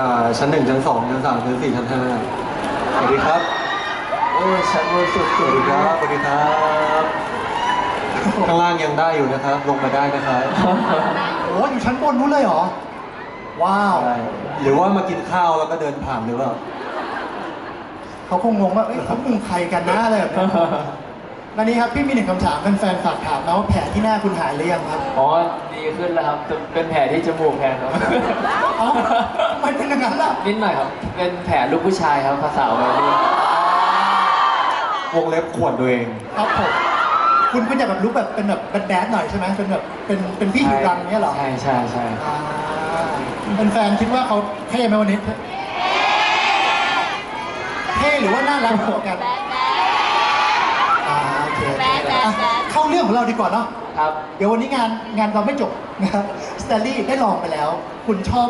อ่าชั้นหนึ่งชั้นสองชั้นสามชั้นสี่ชั้นห้าสวัสดีครับโอ้ยชั้นบนสุดสวัสดีครับสวัสดีครับข้างล่างยังได้อยู่นะครับ ลงมาได้นะครับโอ้อยู่ชั้นบนนู้นเลยเหรอ ว้าวใช่หรือว่ามากินข้าวแล้วก็เดินผ่านหรือเปล่าเขาคงงงว่าเอ้ยเขามุงใครกันนะอะไรแบบนี้ วันนี้ครับพี่มีหนึ่งคำถามแฟนๆฝากถามนะว่าแผลที่หน้าคุณหายหรือยังครับอ๋อ ดีขึ้นแล้วครับแต่เป็นแผลที่จมูกแทนครับเอ้าทำไมเป็นอย่างนั้นล่ะนิดหน่อยครับ เป็นแผลลูกผู้ชายครับภาษาวัยรุ่นวงเล็บขวดตัวเองครับผมคุณคุณอยากแบบลุกแบบเป็นแบบแบดๆหน่อยใช่ไหมเป็นแบบเป็นเป็นพี่อยู่รังเนี้ยเหรอใช่ใช่ใช่อ่าเป็นแฟนคิดว่าเขาเท่ไหมวันนี้เท่หรือว่าน่ารักเหมือนกัน เข้าเรื่องของเราดีกว่าเนาะครับ เดี๋ยววันนี้งานงานเราไม่จบนะครับสแตนลี่ได้ลองไปแล้ว คุณชอบ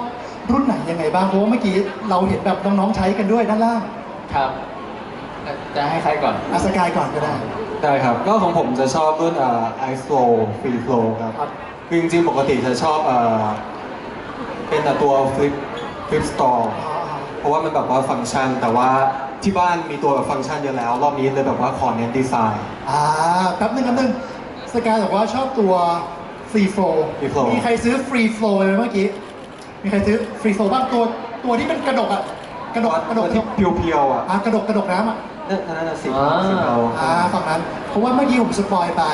รุ่นไหนยังไงบ้างเพราะว่าเมื่อกี้เราเห็นแบบน้องๆใช้กันด้วยด้านล่างครับ จะให้ใครก่อน อาสกายก่อนก็ได้ได้ครับ ก็ของผมจะชอบรุ่นอ่า Ice Flow Free Flow ครับครับ คือจริงๆปกติจะชอบอ่าเป็นแต่ตัว Flip Flip Store อ่าเพราะว่ามันแบบว่าฟังก์ชัน แต่ว่าที่บ้านมีตัวแบบฟังก์ชันเยอะแล้ว รอบนี้เลยแบบว่าขอเน้นดีไซน์ อ่าแป๊บนึงแป๊บนึง สกายบอกว่าชอบตัวฟรีโฟล Free Flow มีใครซื้อฟรีโฟลไปไหมเมื่อกี้ มีใครซื้อฟรีโฟลบ้างตัวตัวที่เป็นกระดกอะกระดกกระดกที่เพียวๆอะอ่ากระดกกระดกน้ำอะนั่นนั่นน่ะสีอ่าสีเทาอ่าฝั่งนั้น เพราะว่าเมื่อกี้ผมสปอยไป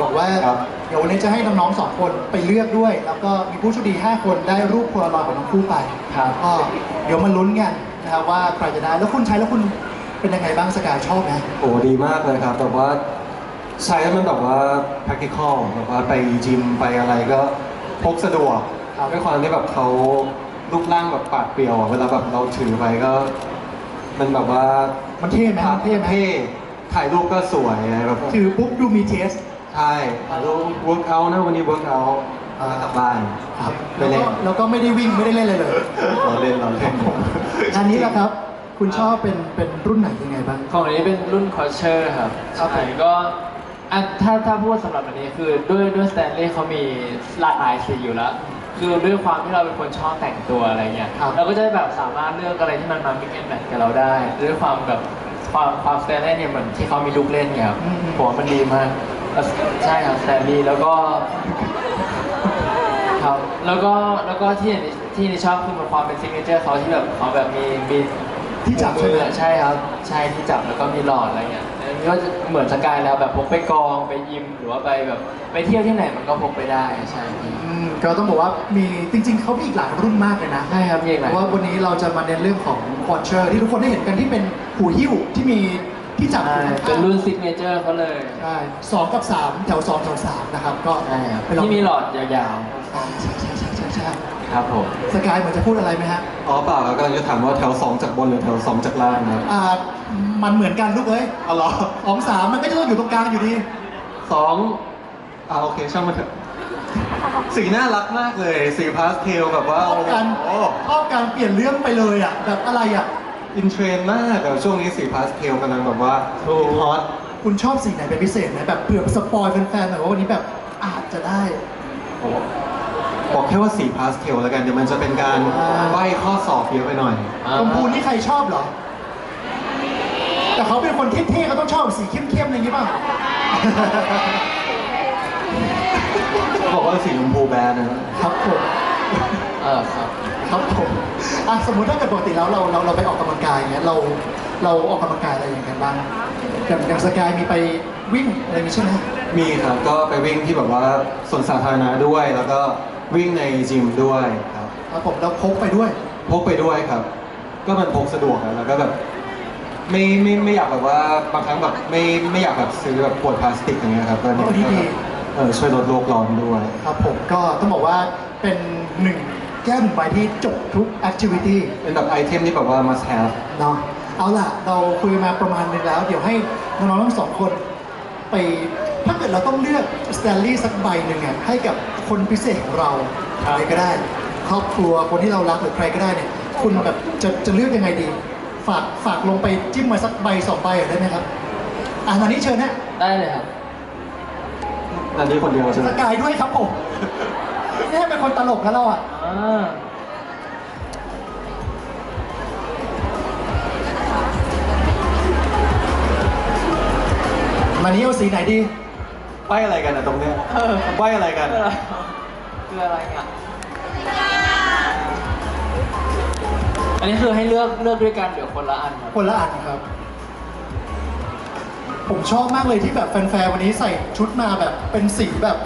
บอกว่า ครับ เดี๋ยววันนี้จะให้น้องๆสองคนไปเลือกด้วย แล้วก็มีผู้โชคดี 5 คนได้รูปโพลารอยด์ของทั้งคู่ไปครับ ก็เดี๋ยวมาลุ้นกันนะครับว่าใครจะได้แล้วคุณใช้แล้วคุณเป็นยังไงบ้างสกายชอบไหม โอ้ดีมากเลยครับแบบว่า ใช้แล้วมันแบบว่า practical แบบว่าไปจิมไปอะไรก็พกสะดวกด้วยความที่แบบเขารูปร่างแบบปาดเปรียวอะเวลาแบบเราถือไปก็ มันแบบว่ามันเท่ไหมมันเท่ไหม เท่ถ่ายรูปก็สวยอะไรแบบถือปุ๊บดูมีเทส ใช่ถ่ายรูป work out นะวันนี้ work out อ่าแล้วกลับบ้านครับไม่แล้วเล่ก็นแล้วก็ไม่ได้วิ่งไม่ได้เล่นอะไรเลย เราเล่นเราเล่นอันนี้แหละครับ คุณชอบเป็นเป็นรุ่นไหนยังไงบ้าง ของอันนี้เป็นรุ่นคอเชอร์ครับครับผม ใช่ก็ อะถ้าถ้าพูดสำหรับอันนี้คือด้วยด้วยสแตนเลย์เขามีหลากหลายสีอยู่แล้ว คือด้วยความที่เราเป็นคนชอบแต่งตัวอะไรเงี้ยครับเราก็จะแบบสามารถเลือกอะไรที่มันมา mix and match กับเราได้ ด้วยความแบบความความสแตนเลย์เนี่ยเหมือนที่เขามีลูกเล่นไงครับผมว่ามันดีมากแล้วใช่ครับสแตนลีย์แล้วก็ครับแล้วก็แล้วก็ที่อันนี้ที่อันนี้ชอบคือมันความเป็นซิกเนเจอร์เขาที่แบบเขาแบบมีมีที่จับใช่ไหมมือใช่ครับใช่ที่จับแล้วก็มีหลอดอะไรเงี้ยอันนี้ ก็จะเหมือนสกายแล้วแบบพกไปกองไปยิมหรือว่าไปแบบไปเที่ยวที่ไหนมันก็พกไปได้ใช่พี่ อืมก็ต้องบอกว่ามีจริง ๆเขามีอีกหลายรุ่นมากเลยนะใช่ครับมีอีกหเพลายราะว่าวันนี้เราจะมาเน้นเรื่องของควอเชอร์ที่ทุกคนได้เห็นกันที่เป็นหูหิ้วที่มีที่จับใช่อยู่ข้างๆเป็นรุ่นซิกเนเจอร์เขาเลยใช่สองกับสามแถวสองแถวสามนะครับก็ใช่ครับไปลองที่มีหลอดยาวอ่าใช่ใช่ใช่ใช่ใช่ๆ ครับผมสกายเหมือนจะพูดอะไรไหมฮะอ๋อเปล่าครับกำลังจะถามว่าแถว 2 จากบนหรือแถว 2 จากล่างนะครับอ่า มันเหมือนกันลูกเอ้ยอ๋อเหรอสองสามมันก็จะต้องอยู่ตรงกลางอยู่ดีสองอ่าโอเคช่างมันเถอะสีน่ารักมากเลยสีพาสเทลแบบว่าชอบการโอ้ชอบการเปลี่ยนเรื่องไปเลยอะแบบอะไรอะ อินเทรนด์มากแบบช่วงนี้สีพาสเทลกำลังแบบว่าฮอตคุณชอบสีไหนเป็นพิเศษไหมแบบเผื่อสปอยแฟนๆหน่อยว่าวันนี้แบบอาจจะได้โอ้บอกแค่ว่าสีพาสเทลแล้วกันเดี๋ยวมันจะเป็นการอ่าใบ้ข้อสอบเยอะไปหน่อยชมพูนี่ใครชอบเหรอ แต่เขาเป็นคนเท่ๆเขาต้องชอบสีเข้มๆอะไรอย่างงี้ป่ะ บอกว่าสีชมพูแบนนะครับผมเออครับ ครับผมอะสมมุติถ้าเกิดปกติแล้วเราเราเราไปออกกำลังกายเงี้ยเราเราออกกำลังกายอะไรอย่างเงี้ยบ้างอย่างอย่างสกายมีไปวิ่งอะไรอย่างงี้ใช่ไหมมีครับ ก็ไปวิ่งที่แบบว่าสวนสาธารณะด้วย แล้วก็วิ่งในจิมด้วยครับ ครับผมแล้วพกไปด้วย พกไปด้วยครับ ก็มันพกสะดวกอะแล้วก็แบบ ไม่ไม่ไม่อยากแบบว่าบางครั้งแบบไม่ไม่อยากแบบซื้อแบบขวดพลาสติกอย่างเงี้ยครับก็เนี่ยโอ้ดีดีเออช่วยลดโลกร้อนด้วย ครับผมก็ต้องบอกว่าเป็นหนึ่งแก้วหนึ่งใบที่จบทุกแอคทิวิตี้เป็นแบบไอเทมที่แบบว่า must have เนาะเอาล่ะ เราคุยมาประมาณนึงแล้ว เดี๋ยวให้น้องๆทั้งสองคนไปถ้าเกิดเราต้องเลือกสแตนลี่สักใบหนึ่งอะให้กับคนพิเศษของเราครับใครก็ได้ ครอบครัวคนที่เรารักหรือใครก็ได้เนี่ยคุณแบบจะจะเลือกยังไงดี ฝากฝากลงไปจิ้มมาสักใบสองใบได้ไหมครับอ่าตอนนี้เชิญฮะได้เลยครับอันนี้คนเดียวใช่ไหมสกายด้วยครับผมนี่เป็นคนตลกนะเราอะอ่ามานี้เอาสีไหนดี ใบอะไรกันอะตรงเนี้ยเออใอะไรกัน คืออะไรเนี่ย อันนี้คือให้เลือกเลือกด้วยกันเดี๋ยวคนละอันครับคนละอันครับ ผมชอบมากเลยที่แบบแฟนๆวันนี้ใส่ชุดมาแบบเป็นสีแบบ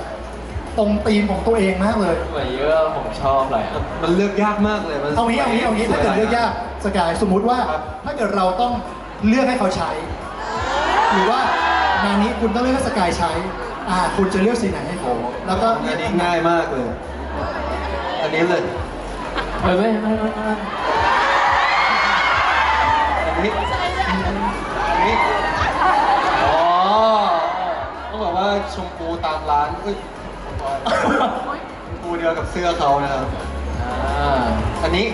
ตรงธีมของตัวเองมากเลย สวยเยอะผมชอบเลยอะมันเลือกยากมากเลย มันเอางี้เอางี้เอางี้ถ้าเกิดเลือกยากสกายสมมุติว่าครับถ้าเกิดเราต้องเลือกให้เขาใช้ หรือว่างานนี้คุณต้องเลือกให้สกายใช้อ่าคุณจะเลือกสีไหนให้เขาแล้วก็อันนี้ง่ายมากเลย อันนี้เลย ไม่ไม่ไม่ไม่ไม่อั นนี้อันนี้อ๋อต้องบอกว่าชมพูตามร้านเอ้ยชมพูเดียวกับเสื้อเขานะครับอ่าอันนี้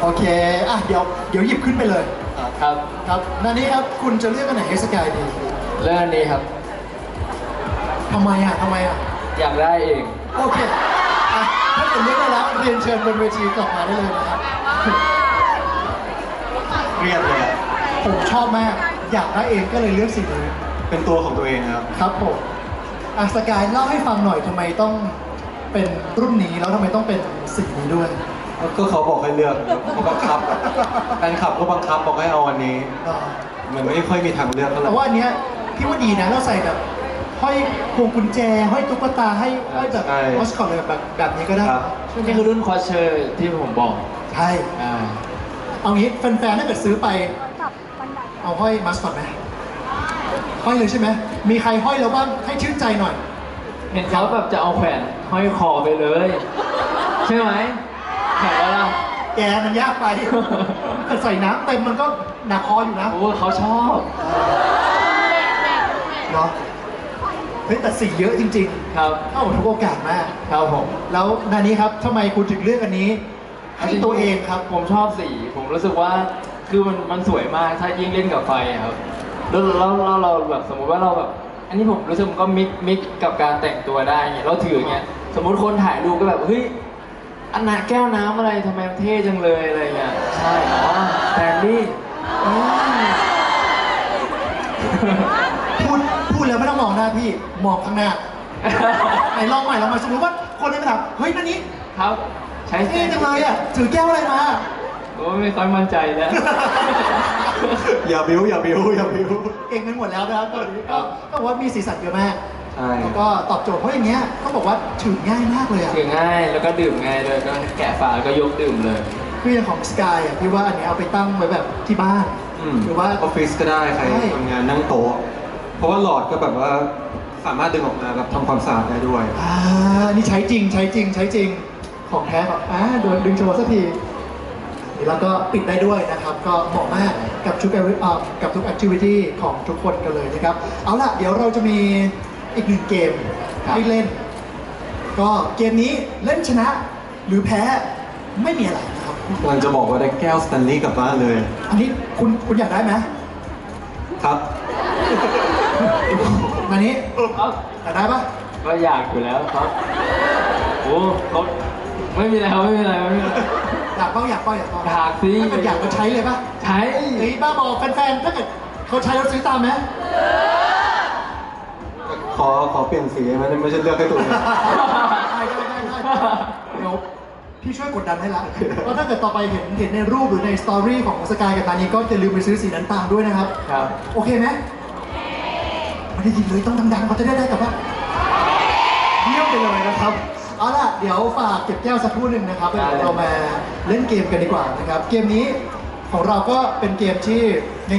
โอเค อะ เดี๋ยว เดี๋ยวหยิบขึ้นไปเลย ครับ ครับครับนานี้ครับ คุณจะเลือกอันไหนให้สกายดีเรื่องอันนี้ครับ ทำไมอะทำไมอะ อยากได้เอง โอเค อะ ถ้าเกิดเลือกได้แล้ว เรียนเชิญบนเวทีกลับมาได้เลยนะครับ เรียบเลยอะ ผมชอบมาก อยากได้เองก็เลยเลือกสีนี้เป็นตัวของตัวเองครับ ครับผมอะสกายเล่าให้ฟังหน่อยทำไมต้องเป็นรุ่นนี้แล้วทำไมต้องเป็นสีนี้ด้วยก็เขาบอกให้เลือกเขาบังคับอะแฟนคลับก็บังคับบอกให้เอาอันนี้ อ่ามันไม่ค่อยมีทางเลือกเท่าไหแต่ร่ ว่าอันเนี้ยพี่ว่าดีนะเราใส่แบบห้อยพวงกุญแจห้อยตุ๊กตาให้ห้อยแบบใช่มอสคอตเลยแบบแบบนี้ก็ได้ครับ ใช่ไหมนี่คือรุ่นควอเชอร์ที่ผมบอก ใช่ อ่า เอางี้แฟนๆถ้าเกิดซื้อไป เอาห้อยมาสคอตไหมห้อยเลยใช่ไหมมีใครห้อยแล้วบ้างให้ชื่นใจหน่อย เห็นเขาแบบจะเอาแขวนห้อยคอไปเลย ใช่ไหมเห็นแล้วล่ะแกมันยากไปถ้าใส่น้ำเต็มมันก็หนักคออยู่นะโอ้เขาชอบเนาะเฮ้ยแต่สีเยอะจริงครับๆเข้ากับทุกโอกาสมากครับผม แล้วนานี้ครับทำไมคุณถึงเลือกอันนี้ให้ตัวเองครับผมชอบสี ผมรู้สึกว่า คือมันมันสวยมากถ้ายิ่งเล่นกับไฟอะครับแล้วแล้วแล้วเราแบบสมมุติว่าเราแบบอันนี้ผมรู้สึกมันก็มิกมิกกับการแต่งตัวได้เงี้ยเราถืออย่างเงี้ยสมมุติคนถ่ายรูปก็แบบเฮ้ยอันน่ะแก้วน้ำอะไรทำไมมันเท่จังเลยอะไรเงี้ยใช่อ๋อแตนดี้อืมพูดพูดแล้วไม่ต้องมองหน้าพี่มองข้างหน้าไหนลองใหม่ลองใหม่สมมติว่าคนเดินมาถามเฮ้ยนันนี้ครับ ใช้เท่จังเลยอะถือแก้วอะไรมา โอ้ไม่ค่อยมั่นใจแล้วอย่าบิ้วอย่าบิ้วอย่าบิ้ว เก่งกันหมดแล้วนะครับตอนนี้ก็ก็บอกว่ามีสีสันเยอะมากใช่ แล้วก็ตอบโจทย์เพราะอย่างเงี้ยต้องบอกว่าถือง่ายมากเลยอะถือง่ายแล้วก็ดื่มง่ายด้วยก็แกะฝาก็ยกดื่มเลย คืออย่างของสกายอะพี่ว่าอันเนี้ยเอาไปตั้งไว้แบบที่บ้านอืม หรือว่า ออฟฟิศก็ได้ใครใช่ ทำงานนั่งโต๊ะ เพราะว่าหลอดก็แบบว่าสามารถดึงออกมาแบบทำความสะอาดได้ด้วย อ่านี่ใช้จริงใช้จริงใช้จริงของแท้ของอ่าโดนดึงโชว์สักที แล้วก็ปิดได้ด้วยนะครับ ก็เหมาะมากกับทุก activity อ่ากับทุกแอคทิวิตี้ของทุกคนกันเลยนะครับ เอาล่ะ เดี๋ยวเราจะมีอีกหนึ่งเกมครับให้เล่น ก็เกมนี้เล่นชนะหรือแพ้ไม่มีอะไรนะครับกำลังจะบอกว่าได้แก้วสแตนลีย์กลับบ้านเลย อันนี้คุณคุณอยากได้ไหมครับอันนี้ครับอยากได้ปะก็อยากอยู่แล้วครับโอ้เขาไม่มีอะไรครับไม่มีอะไรไม่มีอะไร อยากเป้าอยากเป้าอยากเป้าอยากสิ ถ้าเกิดอยากก็ใช้เลยปะใช้เฮ้ยบ้าบอแฟนๆถ้าเกิดเขาใช้แล้วซื้อตามไหมขอขอเปลี่ยนสีไหมไม่ใช่เลือกให้ตัวเองได้ได้ได้ได้เดี๋ยวพี่ช่วยกดดันให้ละเพราะถ้าเกิดต่อไปเห็นเห็นในรูปหรือในสตอรี่ของสกายกับตานี้ก็อย่าลืมไปซื้อสีนั้นตามด้วยนะครับ ครับ โอเคไหมไม่ได้ยินเลยต้องดังๆเขาจะได้ได้กับว่าเยี่ยมไปเลยนะครับ เอาล่ะ เดี๋ยวฝากเก็บแก้วสักครู่หนึ่งนะครับแล้วเดี๋ยวเรามาเล่นเกมกันดีกว่านะครับ เกมนี้ของเราก็เป็นเกมที่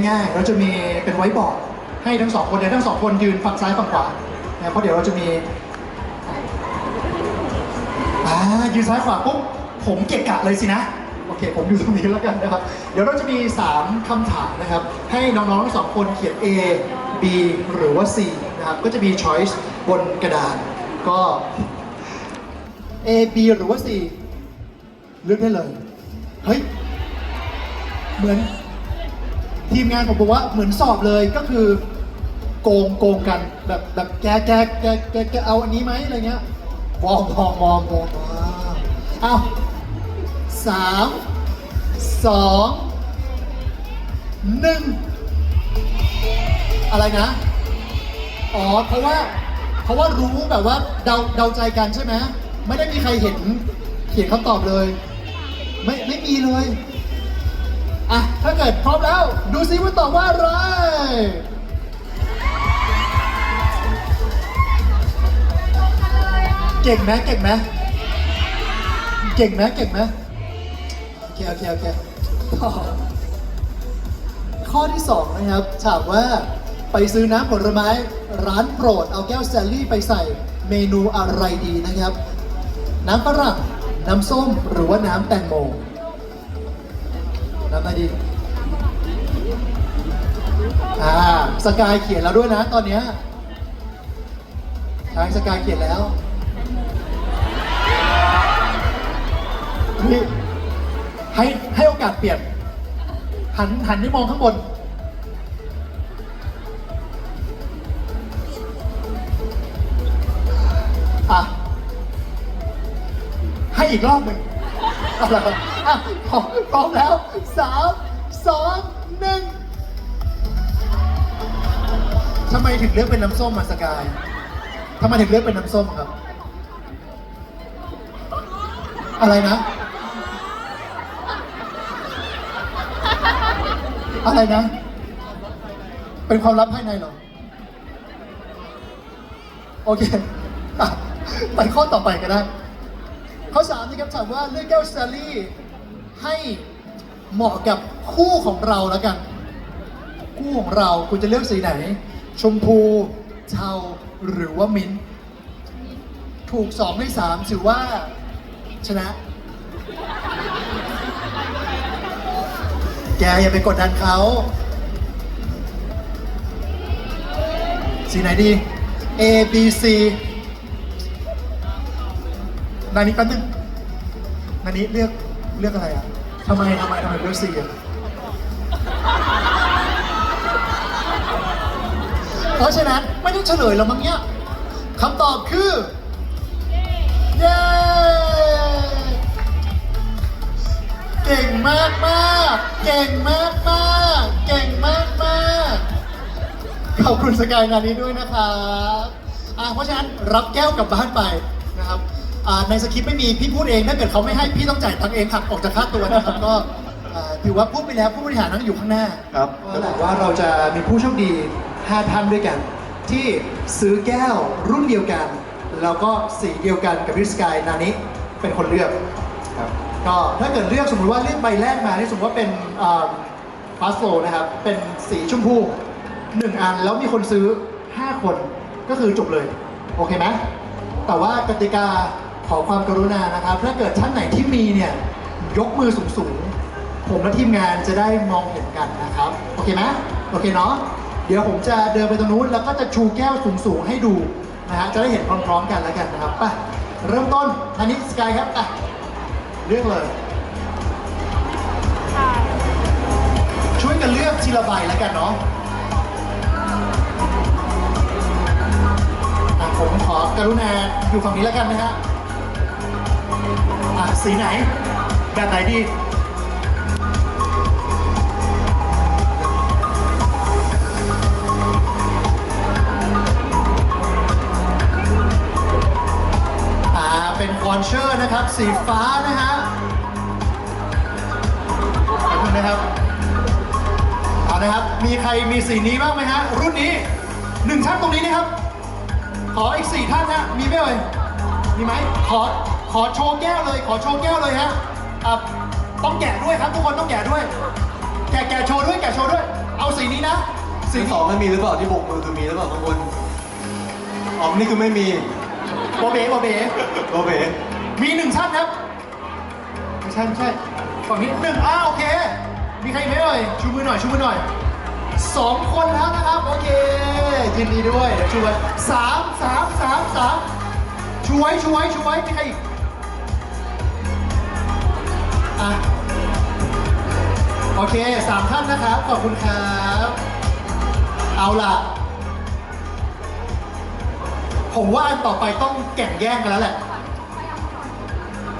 ง่ายๆ เราจะมีเป็นไว้บอร์ดให้ทั้งสองคนเนี่ยทั้งสองคนยืนฝั่งซ้ายฝั่งขวานะเพราะเดี๋ยวเราจะมีอ่ายืนซ้ายขวาปุ๊บผมเกะกะเลยสินะ โอเค ผมอยู่ตรงนี้แล้วกันนะครับ เดี๋ยวเราจะมี 3คำถามนะครับ ให้น้องๆทั้งสองคนเขียน A B หรือว่า C นะครับ ก็จะมี choice บนกระดาน ก็ A B หรือว่า C เลือกได้เลย เฮ้ย เหมือน ทีมงานผมบอกว่าเหมือนสอบเลยก็คือ โกงโกงกันแบบแบบแกแกแกแกแกเอาอันนี้ไหมอะไรเงี้ยมองมองมองมองว้าวเอาสามสองหนึ่งอะไรนะ อ๋อ เพราะว่า เพราะว่ารู้แบบว่าเดาเดาใจกันใช่ไหม ไม่ได้มีใครเห็นเขียนคำตอบเลย ไม่ไม่มีเลยอะถ้าเกิดพร้อมแล้ว ดูซิว่าตอบว่าอะไรเก่งไหมเก่งไหมเก่งไหมเก่งไหมโอเคโอเคโอเคข้อที่สองนะครับถามว่าไปซื้อน้ำผลไม้ ร้านโปรด เอาแก้วแซลลี่ไปใส่เมนูอะไรดีนะครับ น้ำฝรั่งน้ำส้มหรือว่าน้ำแตงโมน้ำอะไรดีอ่าสกายเขียนแล้วด้วยนะตอนเนี้ยทางสกายเขียนแล้วนี่ให้ให้โอกาสเปลี่ยน หันหันไปมองข้างบน อีกรอบหนึ่งเอาละอะพร้อมพร้อมแล้วสามสองหนึ่งทำไมถึงเลือกเป็นน้ำส้มอะสกายทำไมถึงเลือกเป็นน้ำส้มครับ อะไรนะ อะไรนะ เป็นความลับภายในเหรอ โอเคอะไปข้อต่อไปกันได้ ข้อสามนะครับถามว่าเลือกแก้วสตาลี่ให้เหมาะกับคู่ของเราแล้วกัน คู่ของเราคุณจะเลือกสีไหน ชมพูเทาหรือว่ามิ้นถูกสองในสามถือว่าชนะ แกอย่าไปกดดันเขาสีไหนดี A B C นานี้แป๊บนึงนานี้เลือกเลือกอะไรอะทำไมทำไมทำไมเลือก C อะเพราะฉะนั้นไม่ต้องเฉลยแล้วมั้งเนี่ยคำตอบคือ เย้ เก่งมากมากเก่งมากมากเก่งมากมากขอบคุณสกายงานนี้ด้วยนะครับอ่าเพราะฉะนั้นรับแก้วกลับบ้านไปนะครับ ในสคริปต์ไม่มีพี่พูดเองถ้าเกิดเขาไม่ให้พี่ต้องจ่ายตังค์เองหักออกจากค่าตัวนะครับก็อ่าถือว่าพูดไปแล้วผู้บริหารนั่งอยู่ข้างหน้า ครับก็แหละว่าเราจะมีผู้โชคดี 5 ท่านด้วยกัน ที่ซื้อแก้วรุ่นเดียวกัน แล้วก็สีเดียวกันกับพี่สกายนานี้เป็นคนเลือกครับก็ถ้าเกิดเลือกสมมุติว่าเลือกใบแรกมาที่สมมติว่าเป็นฟาสโฟนะครับ เป็นสีชมพูหนึ่งอันแล้วมีคนซื้อ 5 คนก็คือจบเลย โอเคไหมแต่ว่ากติกา ขอความกรุณานะครับ ถ้าเกิดท่านไหนที่มีเนี่ย ยกมือสูงๆ ผมและทีมงานจะได้มองเห็นกันนะครับ โอเคไหมโอเคเนาะ เดี๋ยวผมจะเดินไปตรงนู้น แล้วก็จะชูแก้วสูงๆ ให้ดูนะฮะ จะได้เห็นพร้อมๆ กันแล้วกันนะครับไปเริ่มต้นอันนี้สกายครับไปเลือกเลย ช่วยกันเลือกทีละใบแล้วกันเนาะอะผมขอกรุณาอยู่ฝั่งนี้แล้วกันนะฮะ อะสีไหน แบบไหนดีอ่าเป็นคอนเชอร์นะครับ สีฟ้านะฮะขอบคุณนะครับเอานะครับ มีใครมีสีนี้บ้างไหมฮะ รุ่นนี้หนึ่งท่านตรงนี้นะครับ ขออีกสี่ท่านฮะมีไหมเอ่ยมีไหมขอ ขอโชว์แก้วเลย ขอโชว์แก้วเลยฮะอะต้องแกะด้วยครับ ทุกคนต้องแกะด้วย แกะแกะโชว์ด้วยแกะโชว์ด้วย เอาสีนี้นะสีสองมันมีหรือเปล่าที่โบกมือคือมีหรือเปล่าบางคนอ๋อนี่คือไม่มีโบเบโบเบโอเคมีหนึ่งท่านครับไม่ใช่ไม่ใช่ฝั่งนี้หนึ่งอ้าโอเค มีใครอีกไหมเอ่ยชูมือหน่อยชูมือหน่อยสองคนแล้วนะครับโอเคยินดีด้วยเดี๋ยวชูไว้สามสามสามสามชูไว้ชูไว้ชูไว้มีใครอีก อะโอเคสามท่านนะครับ ขอบคุณครับ เอาล่ะ ผมว่าอันต่อไปต้องแข่งแย่งกันแล้วแหละ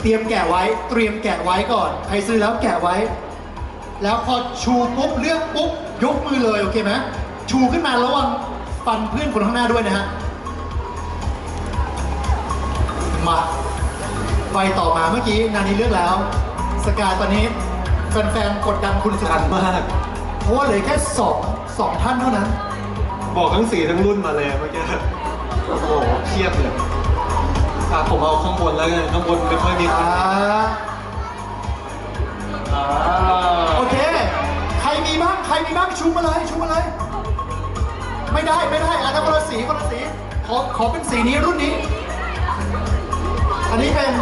เตรียมแกะไว้ เตรียมแกะไว้ก่อน ใครซื้อแล้วแกะไว้ แล้วพอชูปุ๊บเลือกปุ๊บ ยกมือเลย โอเคไหมชูขึ้นมาระวังฟันเพื่อนคนข้างหน้าด้วยนะฮะ มาไปต่อมาเมื่อกี้นานี้เลือกแล้ว สกายตอนนี้แฟนๆกดดันคุณสุกัดนมาก เพราะว่าเหลือแค่สองสองท่านเท่านั้น บอกทั้งสีทั้งรุ่นมาเลยเมื่อกี้โอ้โหเครียดเลยอะผมเอาข้างบนแล้วกันข้างบนไม่ค่อยมีอ่าอ่าโอเค ใครมีบ้างใครมีบ้างชูมาเลยชูมาเลย ไม่ได้ไม่ได้อันนั้นคนละสีคนละสีขอขอเป็นสีนี้รุ่นนี้ อันนี้เป็น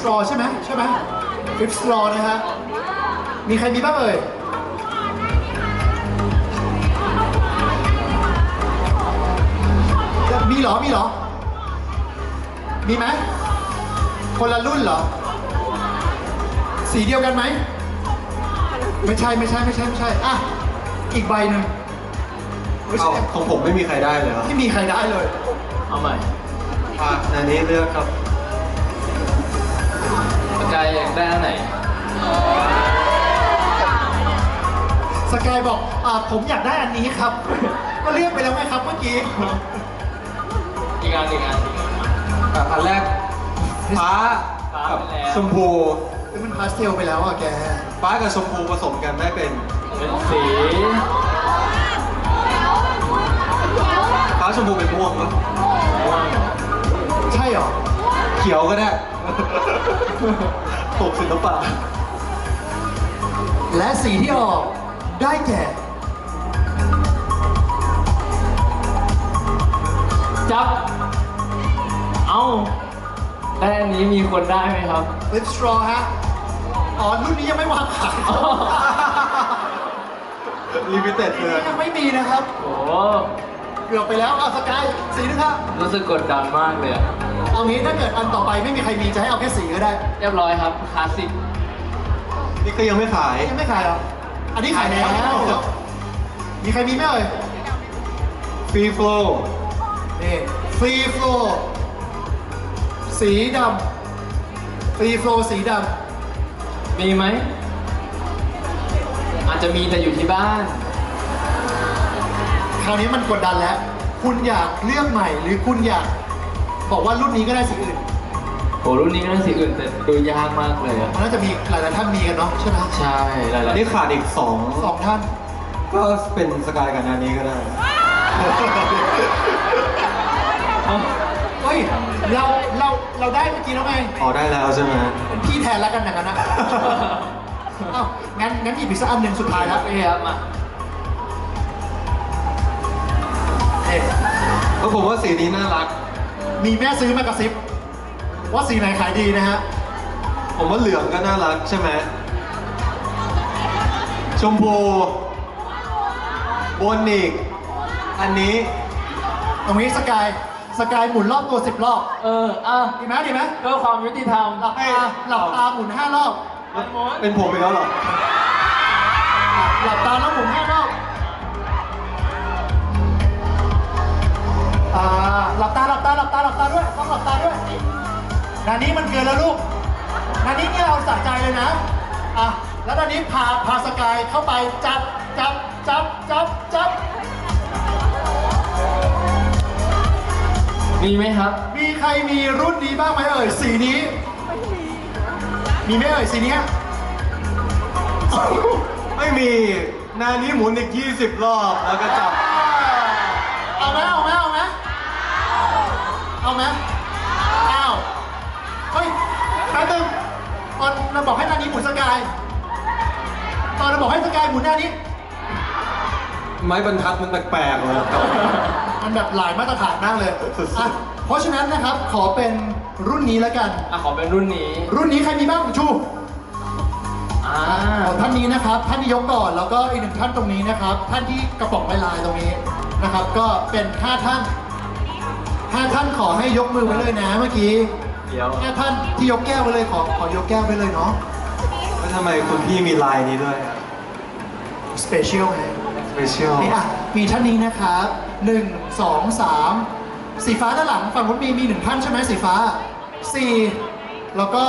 สตรอใช่ไหมใช่ไหมฟิปสตรอนะฮะ มีใครมีบ้างเอ่ยมีเหรอ มีเหรอ มีไหม คนละรุ่นเหรอ สีเดียวกันไหม ไม่ใช่ไม่ใช่ไม่ใช่ไม่ใช่ อะ อีกใบหนึ่งไม่เอาใช่ของผมไม่มีใครได้เลยครับไม่มีใครได้เลย เอาใหม่อะอันนี้เลือกครับ สกายอยากได้อันไหนสกายบอกอ่าผมอยากได้อันนี้ครับ ก็เลือกไปแล้วไงครับเมื่อกี้อีกอันอีกอันอะอันแรกฟ้าฟ้ากับไปแล้ว ชมพูคือมันพาสเทลไปแล้วอะแก ฟ้ากับชมพูผสมกันได้เป็นเป็นสีฟ้าชมพูเป็นม่วงปะม่วง ใช่เหรอ เขียวก็ได้ ตกศิลปะ และสีที่ออกได้แก่ จับ เอาได้อันนี้มีคนได้ไหมครับ ลิปสตรอฮะ อ๋อรุ่นนี้ยังไม่วางขายลิมิเต็ดรุ่นเลยนี้ยังไม่มีนะครับ โอ้เกือบไปแล้วเอาสกายสีนึงครับ รู้สึกกดดันมากเลยอะ เอางี้ถ้าเกิดอันต่อไปไม่มีใครมีจะให้เอาแค่สีก็ได้เรียบร้อยครับคลาสสิกนี่ก็ยังไม่ขาย ยังไม่ขายเหรออันนี้ขายแล้วขายแล้วมีใครมีไหมเอ่ย ฟรีโฟลนี่ฟรีโฟลสีดำฟรีโฟลสีดำมีไหม อาจจะมีแต่อยู่ที่บ้านคราวนี้มันกดดันแล้ว คุณอยากเลือกใหม่หรือคุณอยาก บอกว่ารุ่นนี้ก็ได้สีอื่นโหรุ่นนี้ก็น่าสีอื่นแต่ดูยากมากเลยอะมันน่าจะมีหลายๆท่านมีกันเนาะใช่ไหมใช่หลายอันๆนี้ขาดอีกสองสองท่าน ก็เป็นสกายกับนานี้ก็ได้เฮ้ยเราเราเราได้เมื่อกี้แล้วไงอ๋อได้แล้วใช่ไหมเป็นพี่แทนแล้วกันอย่างนั้นนะ เอ้างั้นงั้นหยิบอีกสักอันหนึ่งสุดท้ายแล้วโอเคครับมาเอ๊ะก็ผมว่าสีนี้น่ารัก มีแม่ซื้อมากระซิบว่าสีไหนขายดีนะฮะ ผมว่าเหลืองก็น่ารักใช่ไหม ชมพูบนอีก อันนี้ ตรงนี้สกาย สกายหมุนรอบตัวสิบรอบ เออ อะดีไหมดีไหมเพื่อความยุติธรรมหลับตาหลับตาหมุนห้ารอบ เป็นผมไปแล้วเหรอ หลับตาแล้วหมุนห้ารอบ อ่าหลับตาหลับตาหลับตาหลับตาด้วยต้องหลับตาด้วยนานี้มันเกินแล้วลูกนานี้นี่เราสะใจเลยนะอะแล้วนานี้พาพาสกายเข้าไปจับจับจับจับจับมีไหมครับ มีใครมีรุ่นนี้บ้างไหมเอ่ยสีนี้ มีไหมเอ่ยสีเนี้ยไม่มีนานี้หมุนอีก 20 รอบแล้วก็จับ เอาไหมเอาไหมเอาไหม เอาไหมอ้าวเฮ้ยแป๊บนึงตอนเราบอกให้หน้านี้หมุนสกาย ตอนเราบอกให้สกายหมุนหน้านี้ ไม้บรรทัดมันแปลกๆเลยมันแบบหลายมาตรฐานมากเลยอะเพราะฉะนั้นนะครับขอเป็นรุ่นนี้แล้วกัน อะขอเป็นรุ่นนี้ รุ่นนี้ใครมีบ้างชูอ่าของท่านนี้นะครับ ท่านที่ยกก่อนแล้วก็อีกหนึ่งท่านตรงนี้นะครับ ท่านที่กระป๋องลายลายๆตรงนี้นะครับ ก็เป็นห้าท่าน ห้าท่านขอให้ยกมือไว้เลยนะเมื่อกี้เดี๋ยวห้าท่านที่ยกแก้วไว้เลยขอขอยกแก้วไว้เลยเนาะแล้วทำไมคุณพี่มีลายนี้ด้วยสเปเชียลไงสเปเชียลนี่อะมีท่านนี้นะครับหนึ่งสองสามสีฟ้าด้านหลังฝั่งนู้นมีมีหนึ่งท่านใช่ไหมสีฟ้าสี่แล้วก็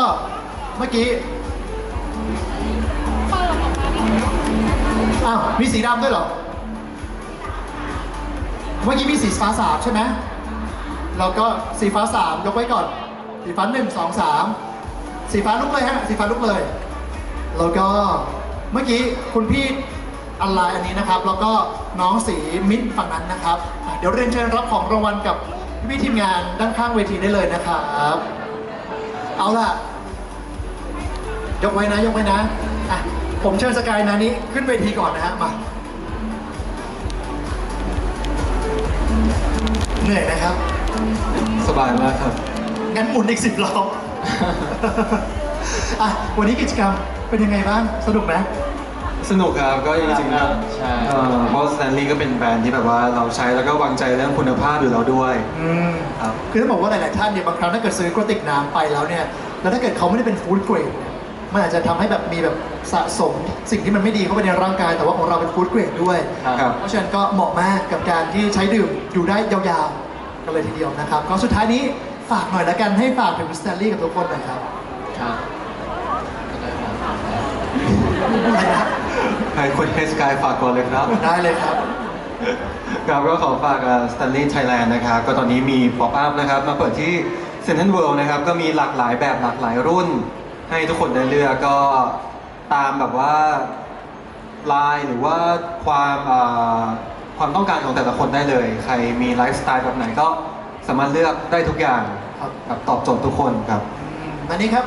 เมื่อกี้อ้าวมีสีดำด้วยเหรอ เมื่อกี้มีสีฟ้าสามใช่ไหม แล้วก็สีฟ้าสามยกไว้ก่อน สีฟ้าหนึ่งสองสามสีฟ้าลุกเลยฮะ สีฟ้าลุกเลย แล้วก็เมื่อกี้คุณพี่อันไลน์อันนี้นะครับ แล้วก็น้องสีมิ้นท์ฝั่งนั้นนะครับ เดี๋ยวเรียนเชิญรับของรางวัลกับพี่ทีมงานด้านข้างเวทีได้เลยนะครับ เอาล่ะ ยกไว้นะ ยกไว้นะอะผมเชิญสกายนานี้ขึ้นเวทีก่อนนะฮะ มา เหนื่อยนะครับ สบายมากครับ งั้นหมุนอีกสิบรอบ อะ วันนี้กิจกรรมเป็นยังไงบ้าง สนุกไหม สนุกครับก็จริงๆแล้วใช่ เอ่อเพราะสแตนลีย์ก็เป็นแบรนด์ที่แบบว่าเราใช้แล้วก็วางใจเรื่องคุณภาพอยู่แล้วด้วย อืมครับ คือต้องบอกว่าหลาย ๆ ท่านเนี่ยบางครั้งถ้าเกิดซื้อกระติกน้ำไปแล้วเนี่ย แล้วถ้าเกิดเขาไม่ได้เป็นฟู้ดเกรดเนี่ยมันอาจจะทำให้แบบมีแบบสะสมสิ่งที่มันไม่ดีเข้าไปในร่างกาย แต่ว่าของเราเป็นฟู้ดเกรดด้วย ครับ เพราะฉะนั้นก็เหมาะมากกับการที่ใช้ดื่มอยู่ได้ยาวๆ กันเลยทีเดียวนะครับก็สุดท้ายนี้ฝากหน่อยละกันให้ฝากถึงสแตนลีย์กับทุกคนหน่อยครับครับอะไรนะใครคนให้สกายฝากก่อนเลยครับ ได้เลยครับครับก็ขอฝากสแตนลีย์ไทยแลนด์นะครับ ก็ตอนนี้มีป๊อปอัพนะครับ มาเปิดที่เซ็นทรัลเวิลด์นะครับ ก็มีหลากหลายแบบหลากหลายรุ่น ให้ทุกคนได้เลือกก็ตามแบบว่าลายหรือว่าความอ่า ความต้องการของแต่ละคนได้เลย ใครมีไลฟ์สไตล์แบบไหนก็สามารถเลือกได้ทุกอย่างครับครับตอบโจทย์ทุกคนครับอืมอันนี้ครับ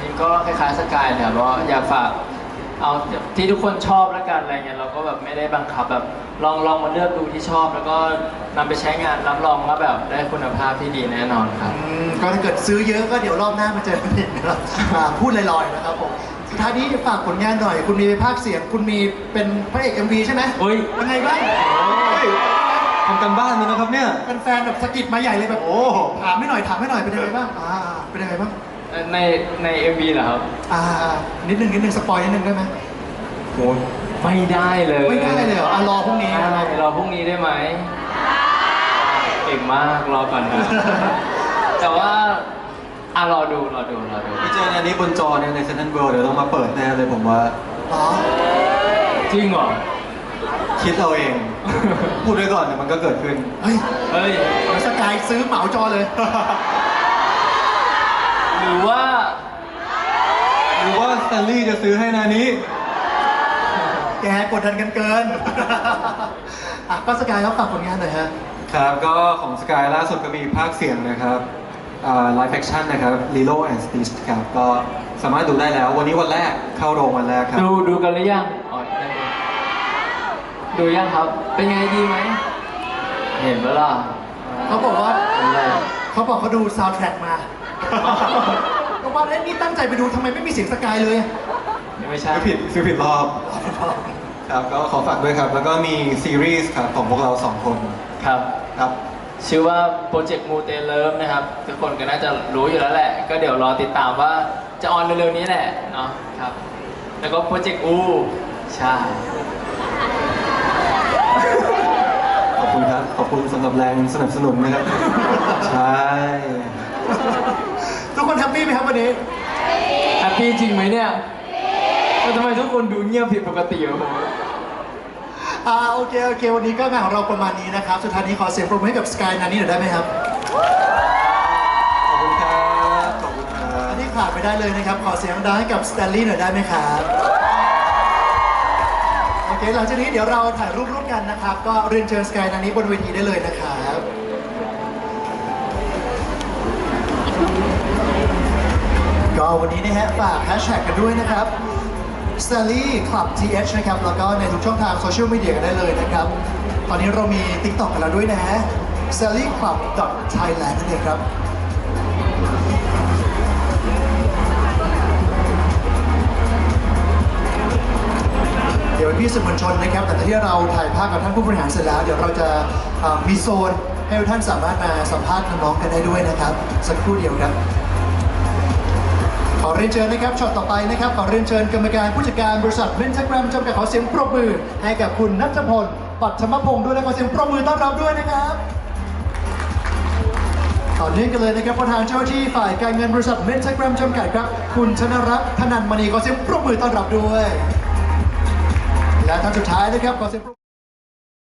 นี่ก็คล้ายๆสกายเนี่ยเพราะอยากฝากเอาที่ทุกคนชอบแล้วกันอะไรเงี้ยเราก็แบบไม่ได้บังคับแบบลองลองมาเลือกดูที่ชอบ แล้วก็นำไปใช้งานรับรองว่าแบบได้คุณภาพที่ดีแน่นอนครับ อืมก็ถ้าเกิดซื้อเยอะก็เดี๋ยวรอบหน้ามาเจอกันอีกนะครับอ่าพูดลอยๆนะครับผมสุด ท้ายนี้ฝากผลงานหน่อย คุณมีไปภาคเสียง คุณมีเป็นพระเอก MV ใช่ไหมเฮ้ยยังไงบ้างทำกันบ้านมานะครับเนี่ย เป็นแฟนแบบสะกิดมาใหญ่เลยแบบ โอ้ ถามไม่หน่อย ถามไม่หน่อย เป็นยังไงบ้าง อ่า เป็นยังไงบ้าง ในใน MV เหรอครับ อ่า นิดนึงนิดนึงสปอยนิดนึงได้ไหมโหไม่ได้เลย ไม่ได้เลยเหรออะรอพรุ่งนี้ได้รอพรุ่งนี้ได้ไหมเก่งมาก รอก่อนนะแต่ว่า อะรอดูรอดูรอดูไปเจออันนี้บนจอเนี่ยในเซ็นทรัลเวิลด์เดี๋ยวต้องมาเปิดแน่เลยผมว่า อ๋อจริงเหรอ คิดเอาเอง พูดไว้ก่อนเดี๋ยวมันก็เกิดขึ้น เฮ้ยเฮ้ย เดี๋ยวสกายซื้อเหมาจอเลย หรือว่า หรือว่าสแตนลีย์จะซื้อให้นานี้ แกกดดันกันเกิน อะก็สกายครับฝากผลงานหน่อยฮะ ครับก็ของสกายล่าสุดก็มีภาคเสียงนะครับ ไลฟ์แฟคชั่นนะครับ Lilo and Stitch ครับก็สามารถดูได้แล้ว วันนี้วันแรกเข้าโรงวันแรกครับ ดูดูกันหรือยังอ๋อได้ดูดูยังครับ เป็นไงดีไหม เห็นเวล่ะเขาบอกว่าเป็นไรเขาบอกเขาดูซาวด์แทร็กมาก็ว่าเอ้ยนี่ตั้งใจไปดูทำไมไม่มีเสียงสกายเลยไม่ใช่ซื้อผิดซื้อผิดรอบครับก็ขอฝากด้วยครับ แล้วก็มีซีรีส์ครับของพวกเราสองคนครับครับ ชื่อว่าโปรเจกต์มูเตเลิฟนะครับทุกคนก็น่าจะรู้อยู่แล้วแหละ ก็เดี๋ยวรอติดตามว่าจะออนเร็วๆนี้แหละเนาะครับ แล้วก็โปรเจกต์อูใช่ขอบคุณครับ ขอบคุณสำหรับแรงสนับสนุนนะครับ ใช่ ทุกคนแฮปปี้ไหมครับวันนี้ แฮปปี้จริงไหมเนี่ยแล้วทำไมทุกคนดูเงียบผิดปกติอะผม อ่าโอเคโอเควันนี้ก็งานของเราประมาณนี้นะครับ สุดท้ายนี้ขอเสียงปรบมือให้กับสกายนานี้หน่อยได้ไหมครับ ขอบคุณครับ ขอบคุณครัอับ นนี้ขาดไม่ได้เลยนะครับ ขอเสียงดังให้กับสแตนลีย์หน่อยได้ไหมครับ โอเค หลังจากนี้เดี๋ยวเราถ่ายรูปร่วมกันนะครับ ก็เรียนเชิญสกายนานี้บนเวทีได้เลยนะครับก็วันนี้นะฮะฝากแฮชแท็กกันด้วยนะครับ s t a l y Club TH นะครับ แล้วก็ในทุกช่องทางโซเชียลมีเดียกันได้เลยนะครับ ตอนนี้เรามี TikTok กันแล้วด้วยนะฮะ s t a l y Club Thailand นั่นเองครับเดี๋ยวพี่สื่อมวลชนนะครับ แต่ที่เราถ่ายภาพกับท่านผู้บริหารเสร็จแล้ว เดี๋ยวเราจะมีโซนให้ท่านสามารถมาสัมภาษณ์น้องๆกันได้ด้วยนะครับ สักครู่เดียวครับ ขอเรียนเชิญนะครับช็อตต่อไปนะครับขอเรียนเชิญกรรมการผู้จัดการบริษัทเมนเทกรมจำกัดขอเสียงปรบมือให้กับคุณนัทพลปัทมพงศ์ด้วยและขอเสียงปรบมือต้อนรับด้วยนะครับต่อเนื่องกันเลยนะครับประธานเจ้าหน้าที่ฝ่ายการเงินบริษัทเมนเทกรมจำกัดครับ คุณชนรัตน์ธนันมณีขอเสียงปรบมือต้อนรับด้วย และท่านสุดท้ายนะครับขอเสียง